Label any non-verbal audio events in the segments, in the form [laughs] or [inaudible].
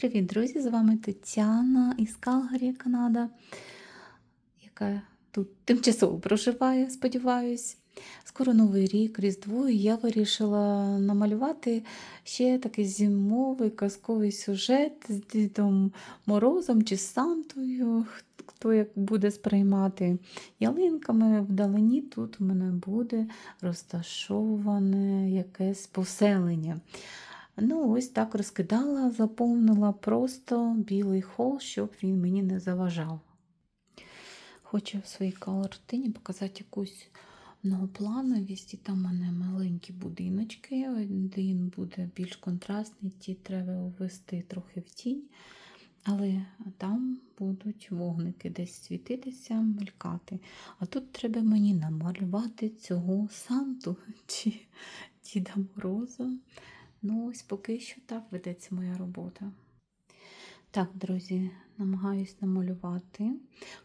Привіт, друзі! З вами Тетяна із Калгарі, Канада, яка тут тимчасово проживає, сподіваюсь. Скоро Новий рік, Різдво, і я вирішила намалювати ще такий зимовий казковий сюжет з Дідом Морозом чи Сантою, хто як буде сприймати ялинками. Вдалині тут у мене буде розташоване якесь поселення. Ну, ось так розкидала, заповнила просто білий хол, щоб він мені не заважав. Хочу в своїй картині показати якусь многоплановість, і там у мене маленькі будиночки. Один буде більш контрастний, ті треба ввести трохи в тінь. Але там будуть вогники десь світитися, мелькати. А тут треба мені намалювати цього Санту чи Діда Мороза. Ну, ось поки що так ведеться моя робота. Так, друзі, намагаюсь намалювати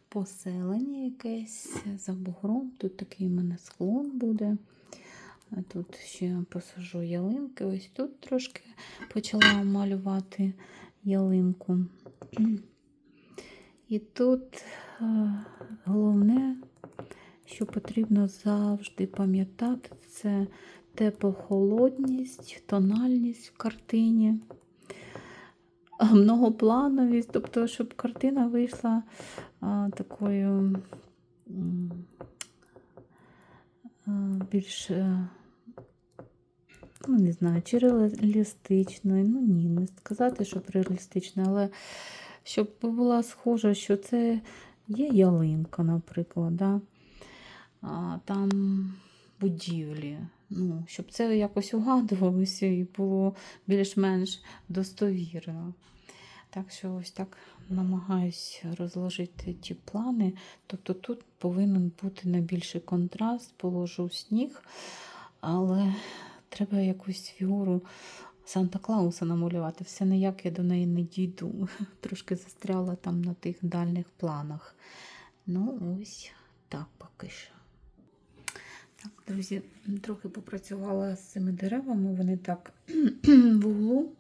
поселення якесь за бугром. Тут такий у мене склон буде. Тут ще посажу ялинки. Ось тут трошки почала малювати ялинку. І тут е, головне, що потрібно завжди пам'ятати, це теплохолодність, тональність в картині, многоплановість, тобто, щоб картина вийшла а, такою а, більш, а, ну, не знаю, чи реалістичною. Ну ні, не сказати, щоб реалістична, але щоб була схожа, що це є ялинка, наприклад. Да? А, там будівлі. Ну, щоб це якось угадувалося і було більш-менш достовірно. Так що ось так намагаюсь розложити ті плани. Тобто тут повинен бути найбільший контраст, положу сніг, але треба якусь фігуру Санта-Клауса намалювати. Все ніяк я до неї не дійду. [laughs] Трошки застряла там на тих дальніх планах. Ну, ось так поки що. Друзі, трохи попрацювала з цими деревами, вони так [clears throat] в углу.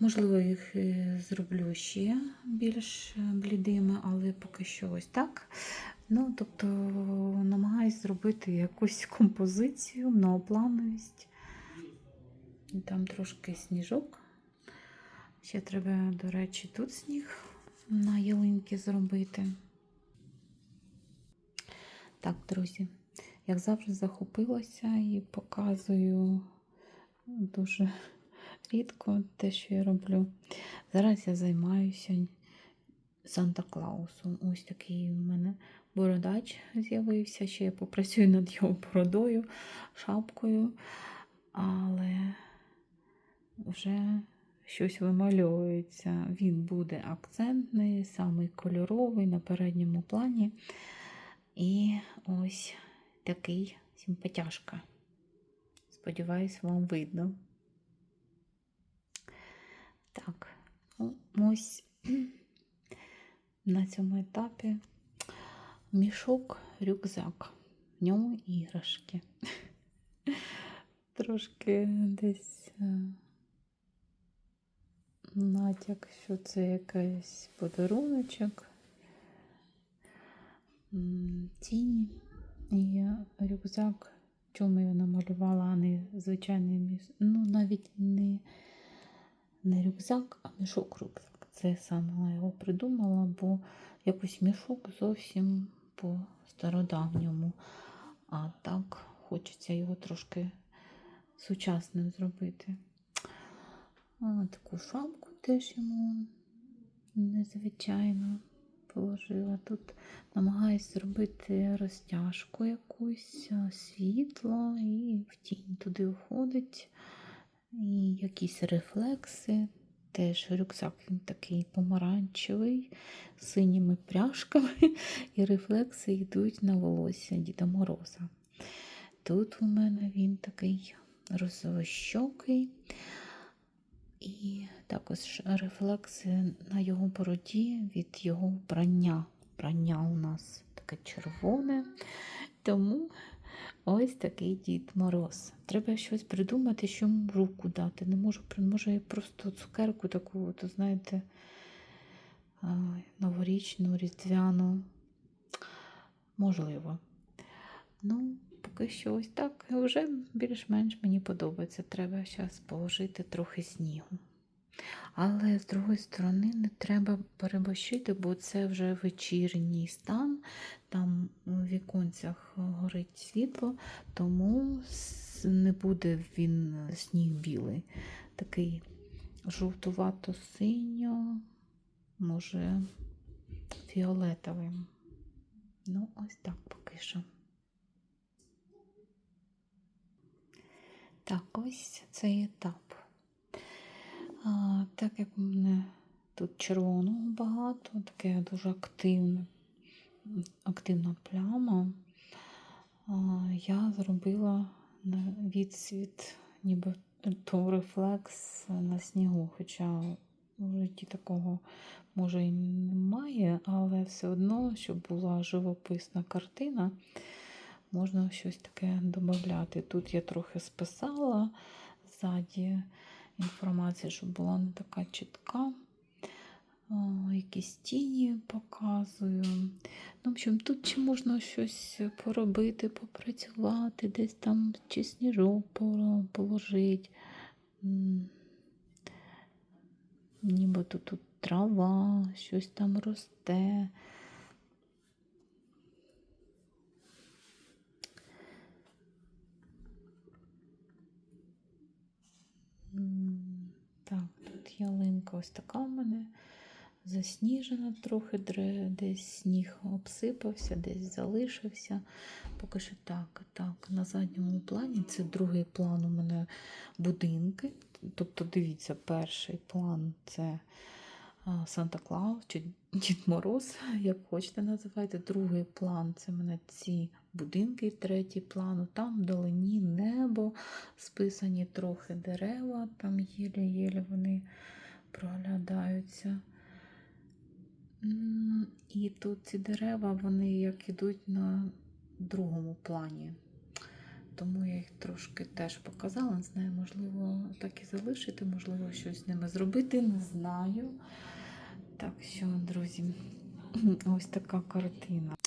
Можливо, їх е, зроблю ще більш блідими, але поки що ось так. Ну, тобто, намагаюсь зробити якусь [laughs] композицію, многоплановість. Там трошки сніжок. Ще треба, до речі, тут сніг на ялинки зробити. Так, друзі як завжди, захопилася і показую дуже рідко те, що я роблю. Зараз я займаюся Санта-Клаусом. Ось такий у мене бородач з'явився. Ще я попрацюю над його бородою, шапкою, але вже щось вимальовується. Він буде акцентний, самий кольоровий на передньому плані. І ось такий симпатяшка. Сподіваюсь, вам видно. Так, ну, ось [clears throat] на цьому етапі мішок, рюкзак. В ньому іграшки. [laughs] Трошки десь е, натяк, що це якийсь подаруночок. Тінь. І рюкзак, чому я намалювала, а не звичайний міс... Ну, навіть не не рюкзак, а мішок рюкзак. Це саме його придумала, бо якось мішок зовсім по стародавньому. А так хочеться його трошки сучасним зробити. А, таку шапку теж йому незвичайно положила. Тут намагаюсь зробити розтяжку якусь світло, і в тінь туди входить. І якісь рефлекси. Теж рюкзак він такий помаранчевий, з синіми пряжками, [laughs] і рефлекси йдуть на волосся Діда Мороза. Тут у мене він такий розовощокий. І також рефлекси на його бороді від його вбрання. Вбрання у нас таке червоне, тому Ось такий Дід Мороз. Треба щось придумати, що йому руку дати. Не можу, може я просто цукерку таку, от, знаєте, новорічну, різдвяну. Можливо. Ну, поки що ось так. Вже більш-менш мені подобається. Треба зараз положити трохи снігу. Але з другої сторони не треба переборщити, бо це вже вечірній стан, там у віконцях горить світло, тому не буде він сніг білий. Такий жовтувато-синьо, може, фіолетовий. Ну, ось так поки що. Так, ось цей етап. А, так як в мене тут червоного багато, таке дуже активне, активна пляма, а, я зробила відсвіт, ніби то рефлекс на снігу. Хоча в житті такого може і немає, але все одно, щоб була живописна картина, можна щось таке додати. Тут я трохи списала ззаді інформація, щоб була не така чітка. Якісь тіні показую. Ну, в общем, тут чи можна щось поробити, попрацювати, десь там чи сніжок положити. Нібито тут трава, щось там росте. М, Так, тут ялинка ось така в мене засніжена трохи, десь сніг обсипався, десь залишився. Поки що так, так. На задньому плані це другий план у мене будинки. Тобто, дивіться, перший план це Санта Клаус чи Дід Мороз, [laughs] як хочете називайте. Другий план це мене ці будинки, третій план. Там вдалині небо, списані трохи дерева, там єлі-єлі вони проглядаються. І тут ці дерева, вони як ідуть на другому плані. Тому я їх трошки теж показала. Не знаю, можливо, так і залишити, можливо, щось з ними зробити, не знаю. Так що, друзі, [clears throat] ось така картина.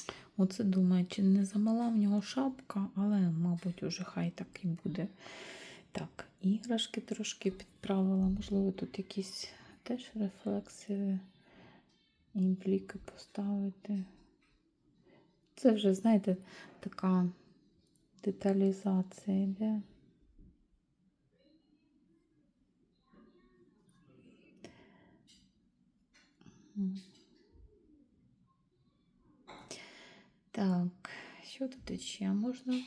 Оце думаю, чи не замала в нього шапка, але, мабуть, уже хай так і буде. Так, іграшки трошки підправила. Можливо, тут якісь теж рефлекси, імпліки поставити. Це вже, знаєте, така деталізація йде. Мгм. Так, що тут ще можна?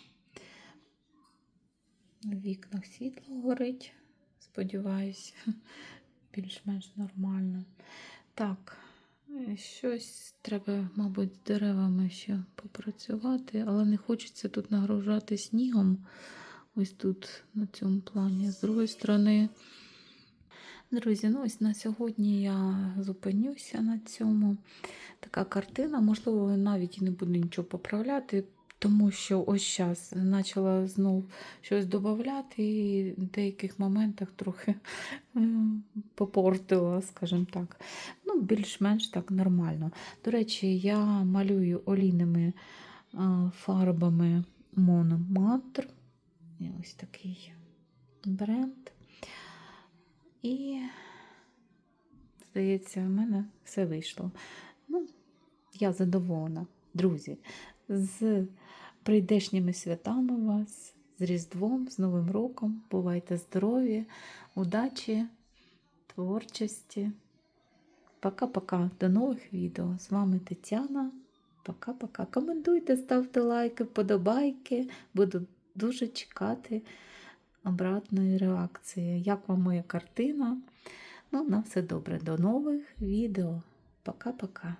В вікнах світло горить. Сподіваюся, [laughs] більш-менш нормально. Так, щось треба, мабуть, з деревами ще попрацювати, але не хочеться тут нагружати снігом. Ось тут, на цьому плані. З другої сторони, друзі, ну ось на сьогодні я зупинюся на цьому. Така картина, можливо, навіть і не буду нічого поправляти, тому що ось зараз почала знов щось додати, і в деяких моментах трохи попортила, скажімо так. Ну, більш-менш так нормально. До речі, я малюю олійними фарбами Мономатр. Ось такий бренд. І, здається, в мене все вийшло. Ну, я задоволена, друзі, з прийдешніми святами вас, з Різдвом, з Новим роком. Бувайте здорові, удачі, творчості. Пока-пока. До нових відео. З вами Тетяна. Пока-пока. Коментуйте, ставте лайки, вподобайки. Буду дуже чекати обратної реакції. Як вам моя картина? Ну, на все добре. До нових відео. Пока-пока.